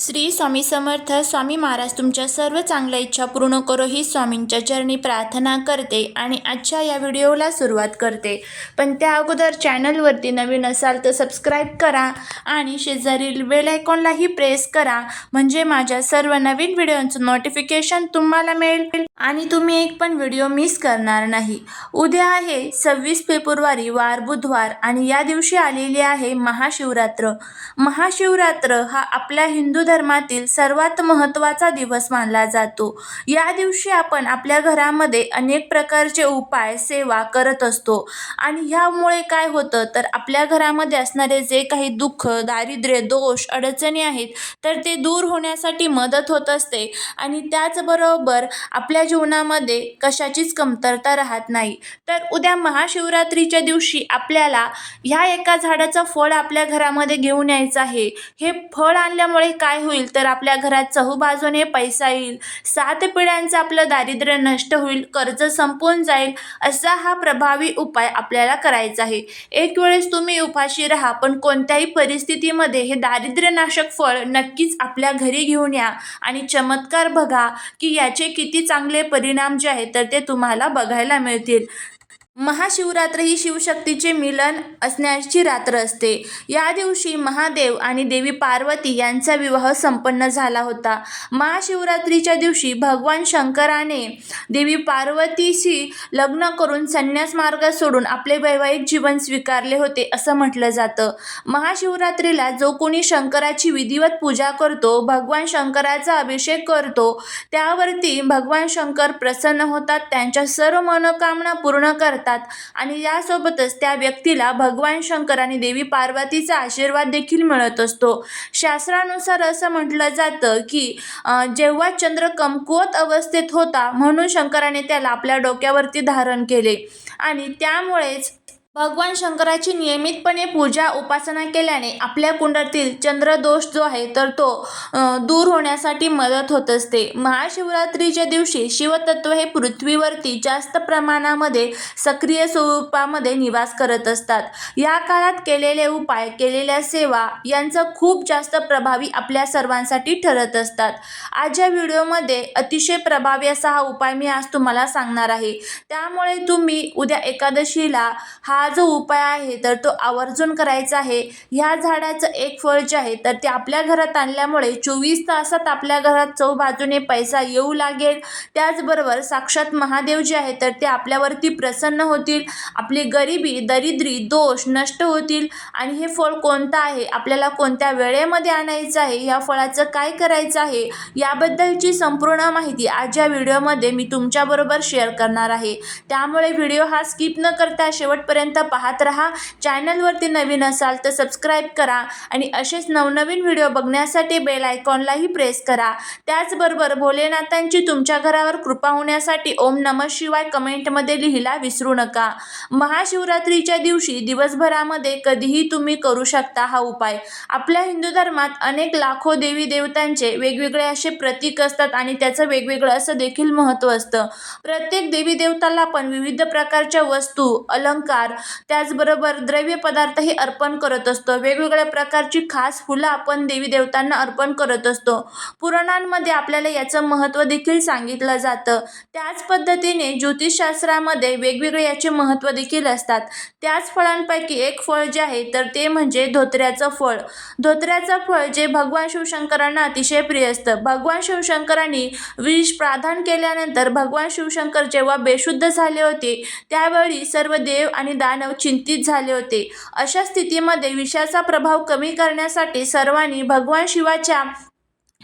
श्री स्वामी समर्थ स्वामी महाराज तुमच्या सर्व चांगल्या इच्छा पूर्ण करो ही स्वामींच्या चरणी प्रार्थना करते आणि आजच्या या व्हिडिओला सुरुवात करते. पण त्या अगोदर चॅनलवरती नवीन असाल तर सबस्क्राईब करा आणि शेजारील बेल आयकॉनलाही प्रेस करा. म्हणजे माझ्या सर्व नवीन व्हिडिओचं नोटिफिकेशन तुम्हाला मिळेल. आणि तुम्ही एक पण व्हिडिओ मिस करणार नाही. उद्या आहे सव्वीस फेब्रुवारी वार बुधवार आणि या दिवशी आलेली आहे महाशिवरात्र. महाशिवरात्र हा आपल्या हिंदू धर्मातील सर्वात महत्त्वाचा दिवस मानला जातो. या दिवशी आपण आपल्या घरामध्ये अनेक प्रकारचे उपाय सेवा करत असतो. आणि ह्यामुळे काय होतं? तर आपल्या घरामध्ये असणारे जे काही दुःख दारिद्र्य दोष अडचणी आहेत तर ते दूर होण्यासाठी मदत होत असते. आणि त्याचबरोबर आपल्या जीवनामध्ये कशाचीच कमतरता राहत नाही. तर उद्या महाशिवरात्रीच्या दिवशी आपल्याला ह्या एका झाडाचं फळ आपल्या घरामध्ये घेऊन यायचं आहे. हे फळ आणल्यामुळे काय होईल? तर आपल्या घरात चहूबाजूने पैसा येईल. सात पिढ्यांचं आपलं दारिद्र्य नष्ट होईल. कर्ज संपून जाईल. असा हा प्रभावी उपाय आपल्याला करायचा आहे. एक वेळेस तुम्ही उपाशी राहा पण कोणत्याही परिस्थितीमध्ये हे दारिद्र्यनाशक फळ नक्कीच आपल्या घरी घेऊन या. आणि चमत्कार बघा की याचे किती चांगले परिणाम जे आहेत तर ते तुम्हाला बघायला मिळतील. महाशिवरात्र ही शिवशक्तीचे मिलन असण्याची रात्र असते. या दिवशी महादेव आणि देवी पार्वती यांचा विवाह संपन्न झाला होता. महाशिवरात्रीच्या दिवशी भगवान शंकराने देवी पार्वतीशी लग्न करून संन्यास मार्ग सोडून आपले वैवाहिक जीवन स्वीकारले होते असं म्हटलं जातं. महाशिवरात्रीला जो कोणी शंकराची विधिवत पूजा करतो भगवान शंकराचा अभिषेक करतो त्यावरती भगवान शंकर प्रसन्न होतात त्यांच्या सर्व मनोकामना पूर्ण करतात. आणि यासोबतच त्या व्यक्तीला भगवान शंकर आणि देवी पार्वतीचा आशीर्वाद देखील मिळत असतो. शास्त्रानुसार असं म्हटलं जातं की जेव्हा चंद्र कमकुवत अवस्थेत होता म्हणून शंकराने त्याला आपल्या डोक्यावरती धारण केले. आणि त्यामुळेच भगवान शंकराची नियमितपणे पूजा उपासना केल्याने आपल्या कुंडातील चंद्रदोष जो आहे तर तो दूर होण्यासाठी मदत होत असते. महाशिवरात्रीच्या दिवशी शिवतत्व हे पृथ्वीवरती जास्त प्रमाणामध्ये सक्रिय स्वरूपामध्ये निवास करत असतात. या काळात केलेले उपाय केलेल्या सेवा यांचा खूप जास्त प्रभावी आपल्या सर्वांसाठी ठरत असतात. आज या व्हिडिओमध्ये अतिशय प्रभावी असा हा उपाय मी आज तुम्हाला सांगणार आहे. त्यामुळे तुम्ही उद्या एकादशीला हा जो उपाय आहे तर तो आवर्जून करायचा आहे. ह्या झाडाचं एक फळ जे आहे तर ते आपल्या घरात आणल्यामुळे चोवीस तासात आपल्या घरात चौबाजूने पैसा येऊ लागेल. त्याचबरोबर साक्षात महादेव जे आहे तर ते आपल्यावरती प्रसन्न होतील. आपली गरिबी दरिद्री दोष नष्ट होतील. आणि हे फळ कोणतं आहे? आपल्याला कोणत्या वेळेमध्ये आणायचं आहे? ह्या फळाचं काय करायचं आहे? याबद्दलची संपूर्ण माहिती आज या व्हिडिओमध्ये मी तुमच्याबरोबर शेअर करणार आहे. त्यामुळे व्हिडिओ हा स्किप न करता शेवटपर्यंत पाहत राहा. चॅनलवरती नवीन असाल तर सबस्क्राईब करा आणि असेच नवनवीन व्हिडिओ बघण्यासाठी बेल आयकॉनलाही प्रेस करा. त्याचबरोबर भोलेनाथांची तुमच्या घरावर कृपा होण्यासाठी ओम नम शिवाय कमेंटमध्ये लिहिला विसरू नका. महाशिवरात्रीच्या दिवशी दिवसभरामध्ये कधीही तुम्ही करू शकता हा उपाय. आपल्या हिंदू धर्मात अनेक लाखो देवी देवतांचे वेगवेगळे असे प्रतीक असतात आणि त्याचं वेगवेगळं असं देखील महत्त्व असतं. प्रत्येक देवी देवताला पण विविध प्रकारच्या वस्तू अलंकार त्याचबरोबर द्रव्य पदार्थही अर्पण करत असतो. वेगवेगळ्या प्रकारची खास फुलं आपण देवी देवतांना अर्पण करत असतो. पुराणांमध्ये आपल्याला याचं महत्त्व देखील सांगितलं जातं. त्याच पद्धतीने ज्योतिषशास्त्रामध्ये वेगवेगळे याचे महत्त्व देखील असतात. त्याच फळांपैकी एक फळ जे आहे तर ते म्हणजे धोत्र्याचं फळ. धोत्र्याचं फळ जे भगवान शिवशंकरांना अतिशय प्रिय असतं. भगवान शिवशंकरांनी विष प्राधान केल्यानंतर भगवान शिवशंकर जेव्हा बेशुद्ध झाले होते त्यावेळी सर्व देव आणि दा दानव चिंतित झाले होते. अशा स्थितीमध्ये विषाचा प्रभाव कमी करण्यासाठी सर्वांनी भगवान शिवाच्या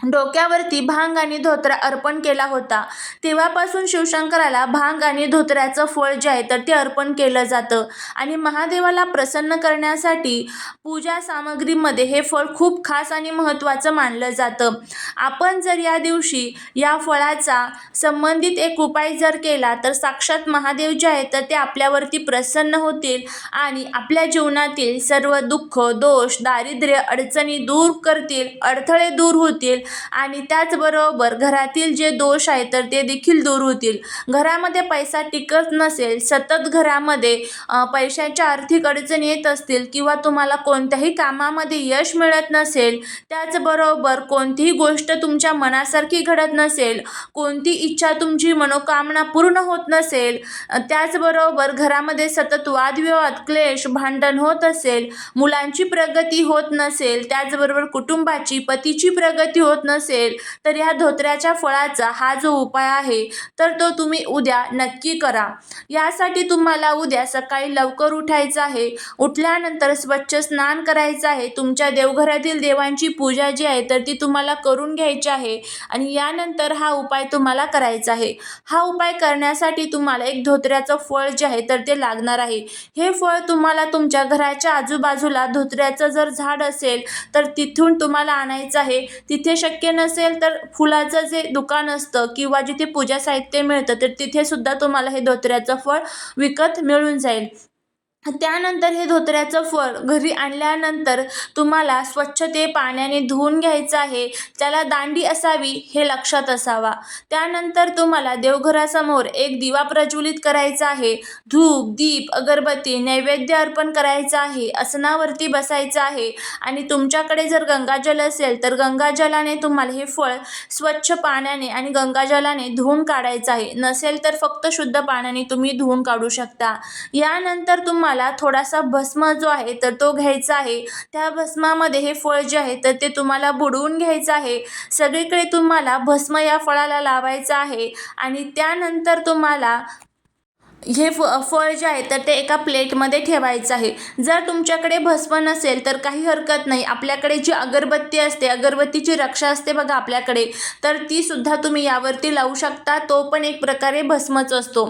डोक्यावरती भांग आणि धोतरा अर्पण केला होता. तेव्हापासून शिवशंकराला भांग आणि धोतऱ्याचं फळ जे आहे तर ते अर्पण केलं जातं. आणि महादेवाला प्रसन्न करण्यासाठी पूजा सामग्रीमध्ये हे फळ खूप खास आणि महत्त्वाचं मानलं जातं. आपण जर या दिवशी या फळाचा संबंधित एक उपाय जर केला तर साक्षात महादेव जे आहेत तर ते आपल्यावरती प्रसन्न होतील आणि आपल्या जीवनातील सर्व दुःख दोष दारिद्र्य अडचणी दूर करतील अडथळे दूर होतील आणि त्याचबरोबर घरातील जे दोष आहे तर ते देखील दूर होतील. घरामध्ये पैसा टिकत नसेल सतत घरामध्ये पैशाच्या आर्थिक अडचणी येत असतील किंवा तुम्हाला कोणत्याही कामामध्ये यश मिळत नसेल त्याचबरोबर कोणतीही गोष्ट तुमच्या मनासारखी घडत नसेल कोणती इच्छा तुमची मनोकामना पूर्ण होत नसेल त्याचबरोबर घरामध्ये सतत वादविवाद क्लेश भांडण होत असेल मुलांची प्रगती होत नसेल त्याचबरोबर कुटुंबाची पतीची प्रगती होत नसेल तर या धोत्र्याच्या फळाचा हा जो उपाय आहे तर तो तुम्ही उद्या नक्की करा. यासाठी तुम्हाला उद्या सकाळी लवकर उठायचं आहे. उठल्यानंतर स्वच्छ स्नान करायचं आहे. तुमच्या देवघरातील देवांची पूजा जी आहे तर ती तुम्हाला करून घ्यायची आहे. आणि यानंतर हा उपाय तुम्हाला करायचा आहे. हा उपाय करण्यासाठी तुम्हाला एक धोत्र्याचं फळ जे आहे तर ते लागणार आहे. हे फळ तुम्हाला तुमच्या घराच्या आजूबाजूला धोत्र्याचं जर झाड असेल तर तिथून तुम्हाला आणायचं आहे. तिथे शक्य नसेल तर फुलाचं जे दुकान असतं किंवा जिथे पूजा साहित्य मिळतं तर तिथे सुद्धा तुम्हाला हे धोत्र्याचं फळ विकत मिळून जाईल. त्यानंतर हे धोत्र्याचं फळ घरी आणल्यानंतर तुम्हाला स्वच्छ ते पाण्याने धुवून घ्यायचं आहे त्याला दांडी असावी हे लक्षात असावा. त्यानंतर तुम्हाला देवघरासमोर एक दिवा प्रज्वलित करायचा आहे धूप दीप अगरबत्ती नैवेद्य अर्पण करायचं आहे आसनावरती बसायचं आहे आणि तुमच्याकडे जर गंगाजल असेल तर गंगाजलाने तुम्हाला हे फळ स्वच्छ पाण्याने आणि गंगाजलाने धुवून काढायचं आहे. नसेल तर फक्त शुद्ध पाण्याने तुम्ही धुवून काढू शकता. यानंतर तुम्हाला थोडासा भस्म जो आहे तर तो घ्यायचा आहे. त्या भस्मामध्ये हे फळ जे आहे तर ते तुम्हाला बुडवून घ्यायचं आहे. सगळीकडे तुम्हाला भस्म या फळाला लावायचं आहे. आणि त्यानंतर तुम्हाला हे फ फळ जे आहे तर ते एका प्लेटमध्ये ठेवायचं आहे. जर तुमच्याकडे भस्म नसेल तर काही हरकत नाही. आपल्याकडे जी अगरबत्ती असते अगरबत्तीची रक्षा असते बघा आपल्याकडे तर ती सुद्धा तुम्ही यावरती लावू शकता. तो पण एक प्रकारे भस्मच असतो.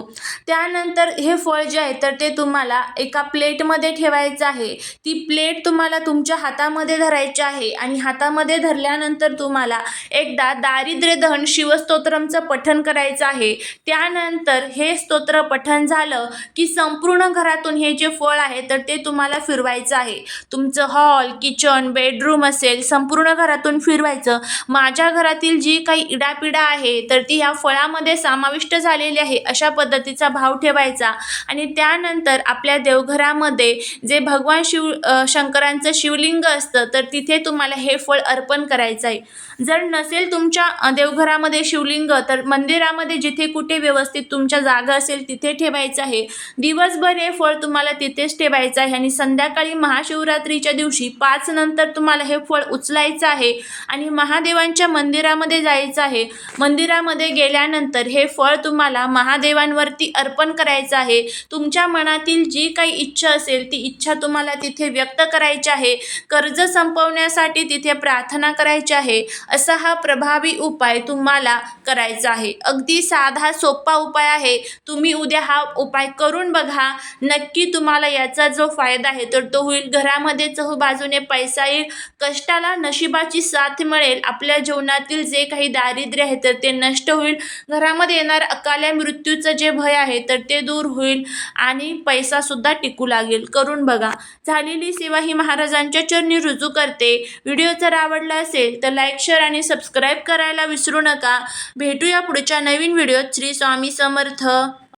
त्यानंतर हे फळ जे आहे तर ते तुम्हाला एका प्लेटमध्ये ठेवायचं आहे. ती प्लेट तुम्हाला तुमच्या हातामध्ये धरायची आहे आणि हातामध्ये धरल्यानंतर तुम्हाला एकदा दारिद्र्य दहन शिवस्तोत्रमचं पठण करायचं आहे. त्यानंतर हे स्तोत्र पठण झालं की संपूर्ण घरातून हे जे फळ आहे तर ते तुम्हाला फिरवायचं आहे. तुमचं हॉल किचन बेडरूम असेल संपूर्ण घरातून फिरवायचं. माझ्या घरातील जी काही इडापिडा आहे तर ती ह्या फळामध्ये समाविष्ट झालेली आहे अशा पद्धतीचा भाव ठेवायचा. आणि त्यानंतर आपल्या देवघरामध्ये जे भगवान शिव शंकरांचं शिवलिंग असतं तर तिथे तुम्हाला हे फळ अर्पण करायचं आहे. जर नसेल तुमच्या देवघरामध्ये शिवलिंग तर मंदिरामध्ये जिथे कुठे व्यवस्थित तुमच्या जागा असेल तिथे ठेवायचं आहे. दिवसभर हे फळ तुम्हाला तिथेच ठेवायचं आहे आणि संध्याकाळी महाशिवरात्रीच्या दिवशी पाच नंतर तुम्हाला हे फळ उचलायचं आहे आणि महादेवांच्या मंदिरामध्ये जायचं आहे. मंदिरामध्ये गेल्यानंतर हे फळ तुम्हाला महादेवांवरती अर्पण करायचं आहे. तुमच्या मनातील जी काही इच्छा असेल ती इच्छा तुम्हाला तिथे व्यक्त करायची आहे. कर्ज संपवण्यासाठी तिथे प्रार्थना करायची आहे. असा हा प्रभावी उपाय तुम्हाला करायचा आहे. अगदी साधा सोपा उपाय आहे. तुम्ही उद्या हा उपाय करून बघा. नक्की तुम्हाला याचा जो फायदा आहे तर तो होईल. घरामध्ये चहूबाजूने पैसा येईल कष्टाला नशिबाची साथ मिळेल. आपल्या जीवनातील जे काही दारिद्र्य आहे तर ते नष्ट होईल. घरामध्ये येणार अकाल्या मृत्यूचं जे भय आहे तर ते दूर होईल आणि पैसासुद्धा टिकू लागेल. करून बघा. झालेली सेवा ही महाराजांच्या चरणी रुजू करते. व्हिडिओ जर आवडला असेल तर लाईक शेअर आणि सबस्क्राईब करायला विसरू नका. भेटूया पुढच्या नवीन व्हिडिओत. श्री स्वामी समर्थ.